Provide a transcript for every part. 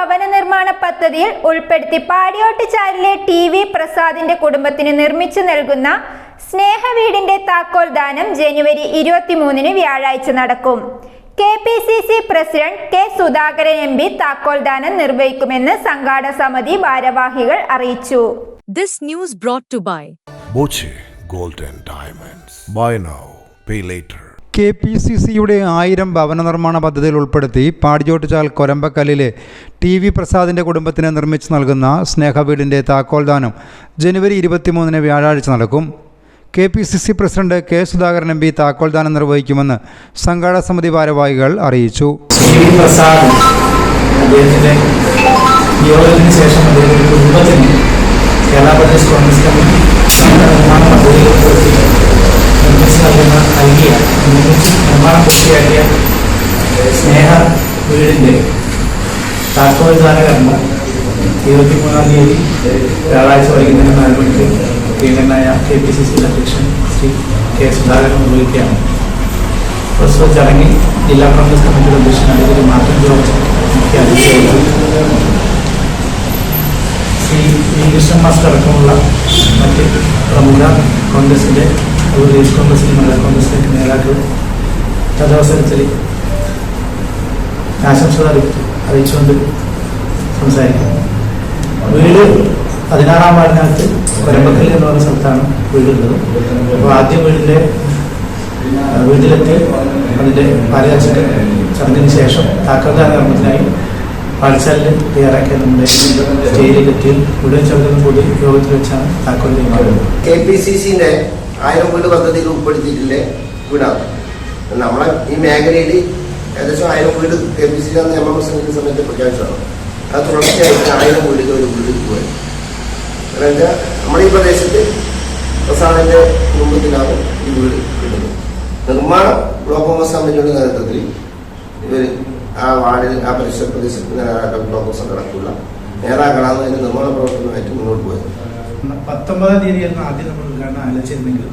ഭവന നിർമ്മാണ പദ്ധതിയിൽ ഉൾപ്പെടുത്തി പാടിയോട്ടുചാലിലെ ടി വി പ്രസാദിന്റെ കുടുംബത്തിന് നിർമ്മിച്ചു നൽകുന്ന സ്നേഹ വീടിന്റെ താക്കോൽ ദാനം ജനുവരി ഇരുപത്തിമൂന്നിന് വ്യാഴാഴ്ച നടക്കും K P C C president K Sudhakaran M P താക്കോൽ ദാനം നിർവഹിക്കുമെന്ന് സംഘാടക സമിതി ഭാരവാഹികൾ അറിയിച്ചു This news brought to by Boche gold and Diamonds. Buy now, pay later. K P C സിയുടെ ആയിരം ഭവന നിർമ്മാണ പദ്ധതിയിൽ ഉൾപ്പെടുത്തി പാടിയോട്ടുചാൽ കൊരമ്പക്കല്ലിലെ ടി വി പ്രസാദിന്റെ കുടുംബത്തിന് നിർമ്മിച്ചു നൽകുന്ന സ്നേഹവീടിന്റെ താക്കോൽദാനം ജനുവരി ഇരുപത്തിമൂന്നിന് വ്യാഴാഴ്ച നടക്കും. K P C C president K Sudhakaran M P താക്കോൽദാനം നിർവഹിക്കുമെന്ന് സംഘാടക സമിതി ഭാരവാഹികൾ അറിയിച്ചു. കുടുംബത്തിന് കേരള പ്രദേശ് കോൺഗ്രസ് കമ്മിറ്റി ഭവന നിർമ്മാണ പദ്ധതിയിൽ ഉൾപ്പെടുത്തി നിർമ്മിച്ച് നൽകുന്ന നൽകിയ നിർമ്മിച്ച് നിർമ്മാണം പൂർത്തിയാക്കിയ ഏഹ്, സ്നേഹ വീടിന്റെ ദാന കർമ്മം ഇരുപത്തിമൂന്നാം തീയതി വ്യാഴാഴ്ച വൈകുന്നേരം നാല് മണിക്ക് പ്രിയങ്കനായ കെ പി സി സി അധ്യക്ഷൻ ശ്രീ കെ സുധാകരൻ നിർവഹിക്കുകയാണ്. പ്രസ്തുത ചടങ്ങിൽ ജില്ലാ കോൺഗ്രസ് കമ്മിറ്റിയുടെ അധ്യക്ഷൻ അഡ്വക്കേറ്റ് മാർട്ടിൻ ജോർജ് മുഖ്യ അതിഥിയായി ശ്രീ വി കൃഷ്ണൻ മാസ്റ്റർ അടക്കമുള്ള മറ്റ് പ്രമുഖ കോൺഗ്രസിന്റെ അതുപോലെ യൂത്ത് കോൺഗ്രസിലെ മണ്ഡല കോൺഗ്രസിലെ നേതാക്കൾ തദവസരത്തിൽ ആശംസകൾ അറിയിച്ചുകൊണ്ട് സംസാരിക്കുന്നു വീട് പതിനാറാം വാർഡിനകത്ത് കൊരമ്പക്കൽ എന്ന് പറയുന്ന സ്ഥലത്താണ് വീടുള്ളത്. അപ്പോൾ ആദ്യം വീടിന്റെ വീട്ടിലെത്തി. അതിന്റെ പാലയാച്ചിട്ട് ചടങ്ങിന് ശേഷം താക്കോൽദാന കർമ്മത്തിനായി പാഠശാലയിൽ തയ്യാറാക്കിയ നമ്മുടെ സ്റ്റേജിലെത്തി മുഴുവൻ ചേർക്കുന്ന കൂടി യോഗത്തിൽ വെച്ചാണ് താക്കോൽ കെ പി സി സിന്റെ ആയിരം വീട് പദ്ധതിയിൽ ഉൾപ്പെടുത്തിയിട്ടില്ലേ വീടാണ് നമ്മളെ ഈ മേഖലയിൽ ഏകദേശം ആയിരം വീട് കെ പി സി നിയമ പ്രസംഗിക്കുന്ന സമയത്ത് പ്രഖ്യാപിച്ചതാണ്. അത് തുടർച്ചയായി ആയിരം വീടുകൾ ഒരു ഉള്ളിൽ പോയി. അതായത് നമ്മുടെ ഈ പ്രദേശത്ത് പ്രസാദിന്റെ കുടുംബത്തിലാണ് ഈ വീട് കിട്ടുന്നത്. നിർമ്മാണം ബ്ലോക്ക് കോൺഗ്രസ് കമ്മിറ്റിയുടെ നേതൃത്വത്തിൽ ഇവർ ആ വാർഡിൽ ആ പരിസര പ്രദേശത്ത് ബ്ലോക്ക് കോൺഗ്രസ് നടക്കുള്ള നേതാക്കളാണ് അതിന്റെ നിർമ്മാണ പ്രവർത്തനമായിട്ട് മുന്നോട്ട് പോയത്. പത്തൊമ്പതാം തീയതിയായിരുന്നു ആദ്യം നമ്മൾ ഉദ്ഘാടനം ആലോചിച്ചിരുന്നെങ്കിൽ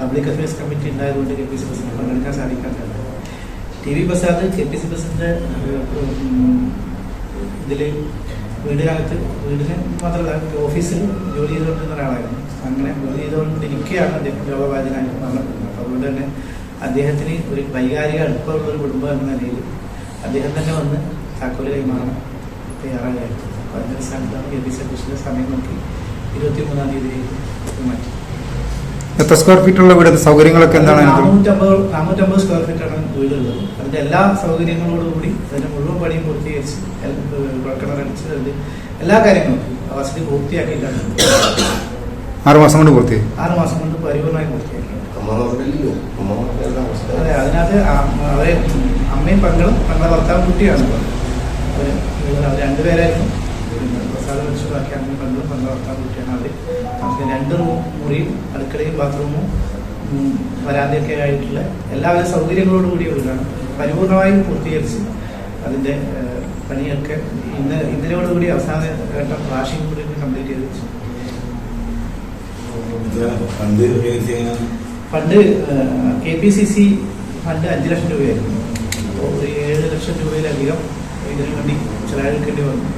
പബ്ലിക് അഫയേഴ്സ് കമ്മിറ്റി ഉണ്ടായതുകൊണ്ട് കെ പി സി പ്രസിഡന്റ് പങ്കെടുക്കാൻ സാധിക്കാത്തത്. T V Prasad K P C president ഇതിൽ വീടിനകത്ത് വീടിന് മാത്രമല്ല ഓഫീസിൽ ജോലി ചെയ്തുകൊണ്ടിരുന്ന ഒരാളായിരുന്നു. അങ്ങനെ ജോലി ചെയ്തുകൊണ്ടിരിക്കുകയാണ് അദ്ദേഹം രോഗബാധിതനായി മരണപ്പെടുന്നത്. അപ്പോൾ അതുകൊണ്ട് തന്നെ അദ്ദേഹത്തിന് ഒരു വൈകാരിക അടുപ്പമുള്ള ഒരു കുടുംബം എന്ന നിലയിൽ അദ്ദേഹം തന്നെ വന്ന് താക്കോൽ കൈമാറാൻ തയ്യാറായിരുന്നു അപ്പോൾ അതിന്റെ സ്ഥാനത്താണ് എ ബി സി അധ്യക്ഷന്റെ സമയം നോക്കി ഇരുപത്തി മൂന്നാം തീയതിയിലേക്ക് മാറ്റി. എത്ര സ്ക്വയർ ഫീറ്റ് ഉള്ള വീട്? സൗകര്യങ്ങളൊക്കെ എന്താണ്? നാനൂറ്റമ്പത് നാനൂറ്റമ്പത് സ്ക്വയർ ഫീറ്റ് ആണ് വീടുള്ളത്. അതിന്റെ എല്ലാ സൗകര്യങ്ങളോടും കൂടി അതിന്റെ മുഴുവൻ പണിയും പൂർത്തീകരിച്ച് കിണറടിച്ച് അതിന്റെ എല്ലാ കാര്യങ്ങളും വസതി പൂർത്തിയാക്കിയിട്ടാണ്. ആറ് മാസം കൊണ്ട് പൂർത്തി ആറ് മാസം കൊണ്ട് പരിപൂർണമായി പൂർത്തിയാക്കി. അതെ അതിനകത്ത് അവരെ അമ്മയും പങ്കളും പെങ്ങളെ ഭർത്താവും കുട്ടിയാണ്. അവർ രണ്ടുപേരായിരുന്നു. പ്രസാദം വെച്ച് അങ്ങനെ പെങ്ങളും പെങ്ങളെ ഭർത്താവും കുട്ടിയാണ് അവർ നമുക്ക് രണ്ട് മുറിയും അടുക്കളയും ബാത്റൂമും വരാന്തയൊക്കെ ആയിട്ടുള്ള എല്ലാവിധ സൗകര്യങ്ങളോടും കൂടിയ വീടാണ് പരിപൂർണമായും പൂർത്തീകരിച്ച് അതിന്റെ പണിയൊക്കെ ഇന്ന് ഇതിനോടുകൂടി അവസാന ഘട്ടം വാഷിംഗ് കൂടി കംപ്ലീറ്റ് ചെയ്ത് വെച്ചു fund K P C C fund അഞ്ച് ലക്ഷം രൂപയായിരുന്നു അപ്പോൾ ഒരു ഏഴ് ലക്ഷം രൂപയിലധികം ഇതിനു വേണ്ടി ചെലവഴിക്കേണ്ടി വന്നു.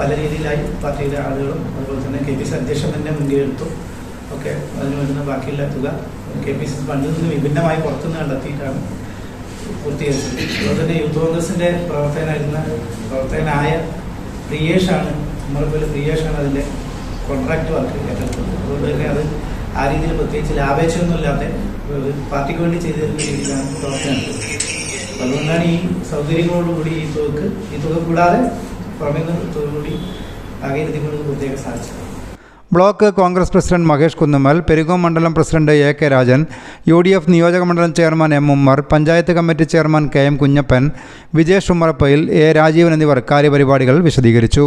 പല രീതിയിലായി പാർട്ടിയിലെ ആളുകളും അതുപോലെ തന്നെ കെ പി സി അധ്യക്ഷൻ തന്നെ മുൻകൈയെടുത്തു. ഒക്കെ അതിന് വരുന്ന ബാക്കിയുള്ള തുക കെ പി സി ഫണ്ടിൽ നിന്ന് വിഭിന്നമായി പുറത്തുനിന്ന് കണ്ടെത്തിയിട്ടാണ് പൂർത്തീകരിച്ചത്. അതുപോലെ തന്നെ യൂത്ത് കോൺഗ്രസിന്റെ പ്രവർത്തകനായിരുന്ന പ്രവർത്തകനായ പ്രിയേഷാണ് നമ്മളെ പോലെ പ്രിയേഷാണ് അതിന്റെ കോൺട്രാക്ട് വർക്ക് ഏറ്റെടുത്തത്. അതുകൊണ്ട് തന്നെ അത് ആ രീതിയിൽ പ്രത്യേകിച്ച് ലാഭേച്ഛമൊന്നുമില്ലാതെ പാർട്ടിക്ക് വേണ്ടി ചെയ്തു തരുന്ന രീതിയിലാണ് പ്രവർത്തനം അതുകൊണ്ടാണ് ഈ സൗകര്യങ്ങളോടുകൂടി ഈ തുകക്ക് ഈ തുക കൂടാതെ ബ്ലോക്ക് കോൺഗ്രസ് പ്രസിഡന്റ് മഹേഷ് കുന്നുമ്മൽ പെരുകോം മണ്ഡലം president A K Rajan U D F നിയോജക മണ്ഡലം chairman M Ummer panchayat committee chairman K M Kunhappan Vijesh Ummarappayil A Rajeevan എന്നിവർ കാര്യപരിപാടികൾ വിശദീകരിച്ചു.